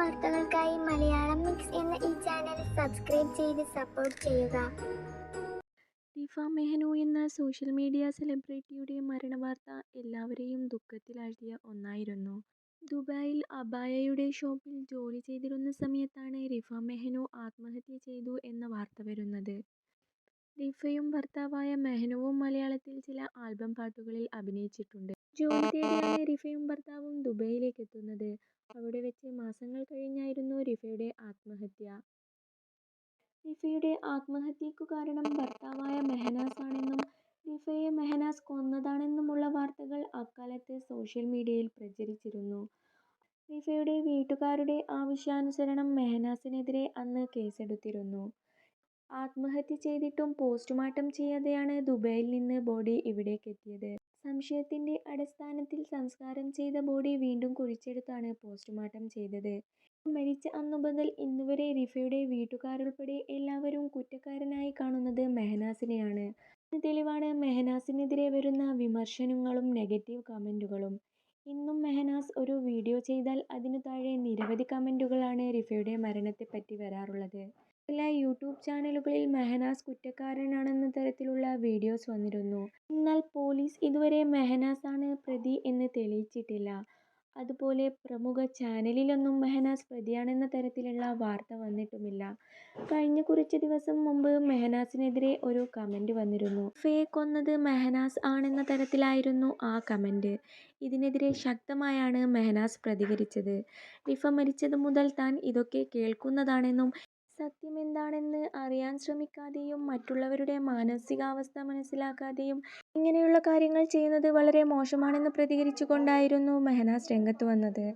വാർത്തകൾക്കായി മലയാളം മിക്സ് എന്ന ഈ ചാനൽ സബ്സ്ക്രൈബ് ചെയ്ത് സപ്പോർട്ട് ചെയ്യുക റിഫ മെഹനു എന്ന സോഷ്യൽ മീഡിയ സെലിബ്രിറ്റിയുടെ മരണവാർത്ത എല്ലാവരെയും ദുഃഖത്തിലാഴ്ത്തിയ ഒന്നായിരുന്നു. ദുബായിൽ അബായയുടെ ഷോപ്പിൽ ജോലി ചെയ്തിരുന്ന സമയത്താണ് റിഫ മെഹനു ആത്മഹത്യ ചെയ്തു എന്ന വാർത്ത വരുന്നത്. റിഫയും ഭർത്താവായ മെഹനുവും മലയാളത്തിൽ ചില ആൽബം പാട്ടുകളിൽ അഭിനയിച്ചിട്ടുണ്ട്. ജോലി തേടിയാണ് റിഫയും ഭർത്താവും ദുബായിലേക്കെത്തുന്നത്. അവിടെ വെച്ച് മാസങ്ങൾ കഴിഞ്ഞായിരുന്നു റിഫയുടെ ആത്മഹത്യ. റിഫയുടെ ആത്മഹത്യക്കു കാരണം ഭർത്താവായ മെഹനാസ് ആണെന്നും റിഫയെ മെഹനാസ് കൊന്നതാണെന്നുമുള്ള വാർത്തകൾ അക്കാലത്ത് സോഷ്യൽ മീഡിയയിൽ പ്രചരിച്ചിരുന്നു. റിഫയുടെ വീട്ടുകാരുടെ ആവശ്യാനുസരണം മെഹനാസിനെതിരെ അന്ന് കേസെടുത്തിരുന്നു. ആത്മഹത്യ ചെയ്തിട്ടും പോസ്റ്റ്മോർട്ടം ചെയ്യാതെയാണ് ദുബായിൽ നിന്ന് ബോഡി ഇവിടേക്ക് എത്തിയത് സംശയത്തിന്റെ അടിസ്ഥാനത്തിൽ സംസ്കാരം ചെയ്ത ബോഡി വീണ്ടും കുഴിച്ചെടുത്താണ് പോസ്റ്റ്മോർട്ടം ചെയ്തത്. മരിച്ച അന്നു മുതൽ ഇന്നുവരെ റിഫയുടെ വീട്ടുകാരുൾപ്പെടെ എല്ലാവരും കുറ്റക്കാരനായി കാണുന്നത് മെഹനാസിനെയാണ്. തെളിവാണ് മെഹനാസിനെതിരെ വരുന്ന വിമർശനങ്ങളും നെഗറ്റീവ് കമന്റുകളും. ഇന്നും മെഹനാസ് ഒരു വീഡിയോ ചെയ്താൽ അതിനു താഴെ നിരവധി കമന്റുകളാണ് റിഫയുടെ മരണത്തെപ്പറ്റി വരാറുള്ളത്. ചില യൂട്യൂബ് ചാനലുകളിൽ മെഹനാസ് കുറ്റക്കാരനാണെന്ന തരത്തിലുള്ള വീഡിയോസ് വന്നിരുന്നു. എന്നാൽ പോലീസ് ഇതുവരെ മെഹനാസ് ആണ് പ്രതി എന്ന് തെളിയിച്ചിട്ടില്ല. അതുപോലെ പ്രമുഖ ചാനലിലൊന്നും മെഹനാസ് പ്രതിയാണെന്ന തരത്തിലുള്ള വാർത്ത വന്നിട്ടുമില്ല. കഴിഞ്ഞ കുറച്ച് ദിവസം മുമ്പ് മെഹനാസിനെതിരെ ഒരു കമന്റ് വന്നിരുന്നു. ഫേക്ക് കൊന്നത് മെഹനാസ് ആണെന്ന തരത്തിലായിരുന്നു ആ കമന്റ്. ഇതിനെതിരെ ശക്തമായാണ് മെഹനാസ് പ്രതികരിച്ചത്. റിഫ മരിച്ചത് മുതൽ താൻ ഇതൊക്കെ കേൾക്കുന്നതാണെന്നും സത്യമെന്താണെന്ന് അറിയാൻ ശ്രമിക്കാതെയും മറ്റുള്ളവരുടെ മാനസികാവസ്ഥ മനസ്സിലാക്കാതെയും ഇങ്ങനെയുള്ള കാര്യങ്ങൾ ചെയ്യുന്നത് വളരെ മോശമാണെന്ന് പ്രതികരിച്ചുകൊണ്ടായിരുന്നു മെഹനാസ് രംഗത്ത് വന്നത്.